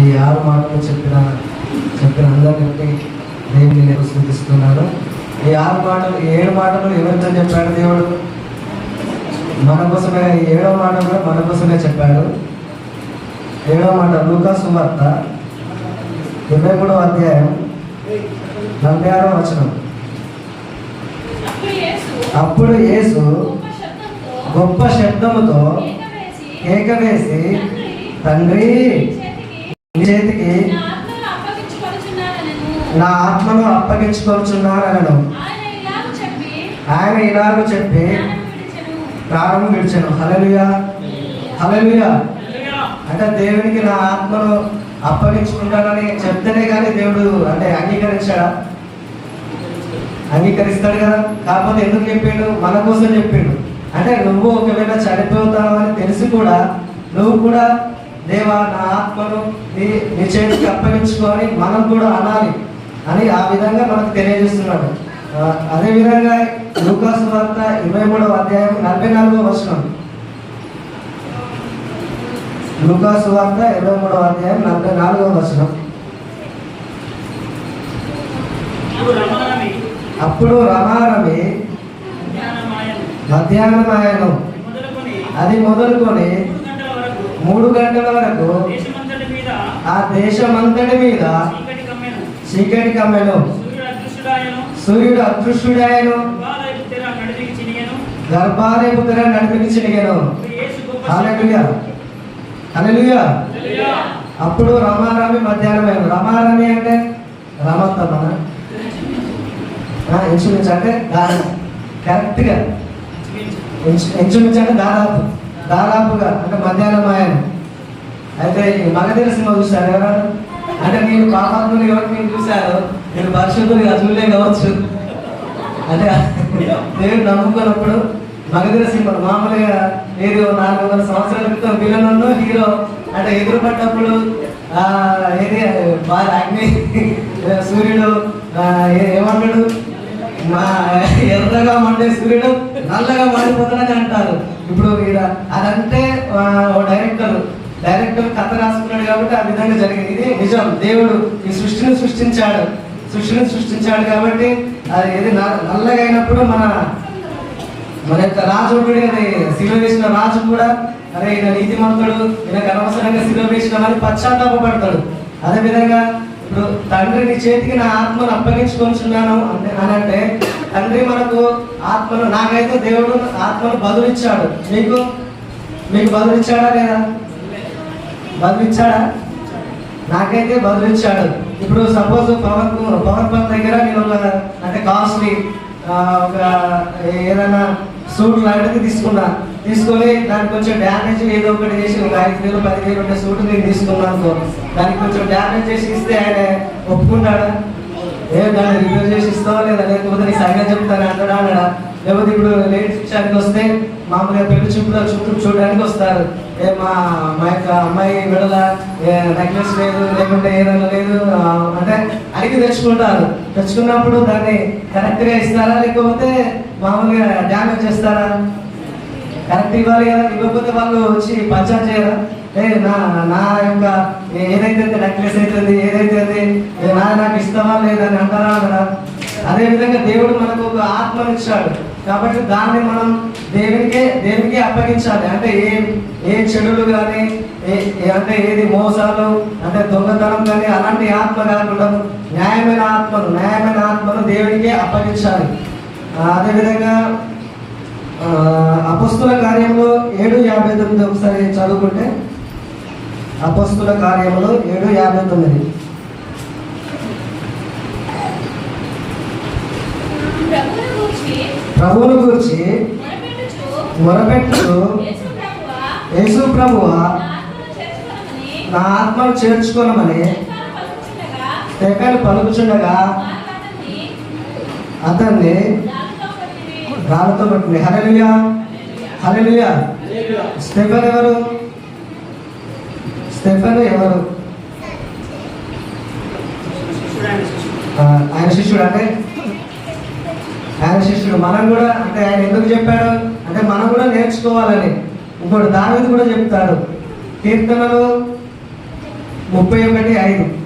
ఈ ఆరు మాటలు చెప్పిన చెప్పిన అందరికీ దేవుని నేను స్థుతిస్తున్నాను ఈ ఆరు మాటలు ఏడు మాటలు ఎవరితో చెప్పాడు దేవుడు? మన కోసమే ఏడో మాట కూడా మన కోసమే చెప్పాడు. ఏడో మాట లూకాసు వార్త ఇరవై మూడవ అధ్యాయం నలభై ఆరో వచనం. అప్పుడు యేసు గొప్ప శబ్దముతో కేక వేసి, తండ్రి నీ చేతికి నీ ఆత్మను అప్పగించుకొనుచున్నానెను. నా ఆత్మను అప్పగించుకొచ్చున్నానను ఆయన ఇలాగ చెప్పి. ప్రాణం విడిచాను. హలలుయా హలలుయా అంటే దేవునికి నా ఆత్మను అప్పగించుకుంటానని చెప్తేనే కానీ దేవుడు అంటే అంగీకరించాడా? అంగీకరిస్తాడు కదా. కాకపోతే ఎందుకు చెప్పిండు? మన కోసం చెప్పిండు. అంటే నువ్వు ఒకవేళ చనిపోతావు అని తెలిసి కూడా నువ్వు కూడా దేవా నా ఆత్మను నీ నీ చేతికి అప్పగించుకొని మనం కూడా అనాలి అని ఆ విధంగా మనకు తెలియజేస్తున్నాడు. ఆ, అదే విధంగా లూకాసు వార్త ఇరవై మూడవ అధ్యాయం నలభై నాలుగో వచనం. లూకాసు వార్త ఇరవై మూడవ అధ్యాయం నలభై నాలుగవ వచనం. అప్పుడు రమారమి మధ్యాహ్నం ఆయన అది మొదలుకొని మూడు గంటల వరకు ఆ దేశమంతటి మీద చీకటి కమ్మెను. సూర్యుడు అదృష్టుడాయను ఉపాధి తెర నడిదికి చినిగెను. గర్భాలయపు తెర నడిపికి హల్లెలూయా. హల్లెలూయా. అప్పుడు రమారమి మధ్యాహ్నం అయిన రమారమి అంటే రమంతమన ఇన్సూరెన్స్ అంటే దాదాపు కరెక్ట్గా. ఇంచుమించు. అంటే దాదాపు దాదాపుగా అంటే మధ్యాహ్నం ఆయన అయితే మగ మగధీర సినిమా చూశారు ఎవరు? అంటే నేను పాపాత్మని ఎవరు నేను చూశాను? నేను పరిశుద్ధులుగా చూడలే కావచ్చు. అంటే దేవుడు నమ్ముకున్నప్పుడు మగధీర సినిమా మామూలుగా ఏదో నాలుగు వందల సంవత్సరాల క్రితం విలన్ హీరో అంటే ఎదురు పడ్డప్పుడు ఏది? బాగా అగ్ని సూర్యుడు ఏమంటాడు? మా ఎర్రగా మండే సూర్యుడు. నల్లగా మారిపోతానని అంటారు. ఇప్పుడు ఈడ అదంటే డైరెక్టర్. డైరెక్టర్ కథ రాసుకున్నాడు కాబట్టి ఆ విధంగా జరిగింది. ఇది నిజం. దేవుడు ఈ సృష్టిని సృష్టించాడు. సృష్టిని సృష్టించాడు కాబట్టి అది ఏది నల్లగా అయినప్పుడు మన మన యొక్క రాజు కూడా అది శిలువ వేసిన రాజు కూడా అరే ఈయన నీతిమంతుడు ఈయనకు అనవసరంగా శిలువ వేసినామని పశ్చాత్తాపడతాడు అదే విధంగా ఇప్పుడు తండ్రి నీ చేతికి నా ఆత్మను అప్పగించుకొంచున్నాను అంటే అని అంటే తండ్రి మనకు ఆత్మను నాకైతే దేవుడు ఆత్మను బదులిచ్చాడు. మీకు మీకు బదులిచ్చాడా లేదా? బదులిచ్చాడా? నాకైతే బదులిచ్చాడు. ఇప్పుడు సపోజ్ పవన్ కు- పవన్ పంత్ దగ్గర నేను ఒక అంటే కాస్ట్లీ ఒక ఏదైనా సూట్ లాంటిది తీసుకున్నా. తీసుకొని దానికి కొంచెం డ్యామేజ్ ఏదో ఒకటి చేసి ఒక ఐదు వేలు పదివేలు ఉండే సూట్ నేను తీసుకున్నాను దానికి కొంచెం డ్యామేజ్ చేసి ఇస్తే ఆయన ఒప్పుకుంటాడా? ఏ దాన్ని రిపేర్ చేసి ఇస్తావా లేదా? లేకపోతే నీకు సరిగా చెప్తాను అంటాడా అన్నాడా? లేకపోతే ఇప్పుడు లేడీస్ విషయానికి వస్తే మామూలుగా పెళ్ళి చూపులో చుట్టూ చూడడానికి వస్తారు. ఏ మా మా యొక్క అమ్మాయి విడల నెక్లెస్ లేదు లేకుంటే ఏదైనా లేదు అంటే అడిగి తెచ్చుకుంటారు. తెచ్చుకున్నప్పుడు దాన్ని కరెక్ట్గా ఇస్తారా? లేకపోతే మామూలుగా డ్యామేజ్ చేస్తారా? కరెక్ట్ ఇవ్వాలి కదా? ఇవ్వకపోతే వాళ్ళు వచ్చి పంచాయత్ చేయరా? ఏ నా నా యొక్క ఏదైతే నెక్లెస్ అవుతుంది ఏదైతే అది, నా నాకు ఇస్తావా లేదని అంటారా కదా అదే విధంగా దేవుడు మనకు ఒక ఆత్మనిచ్చాడు. కాబట్టి దాన్ని మనం దేవునికే దేవునికి అప్పగించాలి. అంటే ఏ ఏ చెడులు కానీ అంటే ఏది మోసాలు అంటే దొంగతనం కానీ అలాంటి ఆత్మ కాకుండా న్యాయమైన ఆత్మను న్యాయమైన ఆత్మను దేవునికే అప్పగించాలి. అదేవిధంగా అపస్తుల కార్యంలో ఏడు యాభై తొమ్మిది ఒకసారి చదువుకుంటే అపస్తుల కార్యంలో ఏడు యాభై తొమ్మిది. ప్రభు ప్రభువును గురించి మొరపెట్టుచు. యేసు ప్రభువా, యేసు ప్రభువా నా ఆత్మను చేర్చుకొనమని. నా ఆత్మను చేర్చుకోనమని ఎంతగానో పలుకుచుండగా, అతన్ని. రాళ్ళతో పట్టింది హల్లెలూయా. హల్లెలూయా. స్టెఫెన్ ఎవరు? స్టెఫెన్ ఎవరు? ఆయన శిష్యుడు అంటే? ఆయన శిష్యుడు. మనం కూడా అంటే ఆయన ఎందుకు చెప్పాడు? అంటే మనం కూడా నేర్చుకోవాలని. ఇంకోటి దావీదు కూడా చెప్తాడు. కీర్తనలు ముప్పై ఒకటి ఐదు.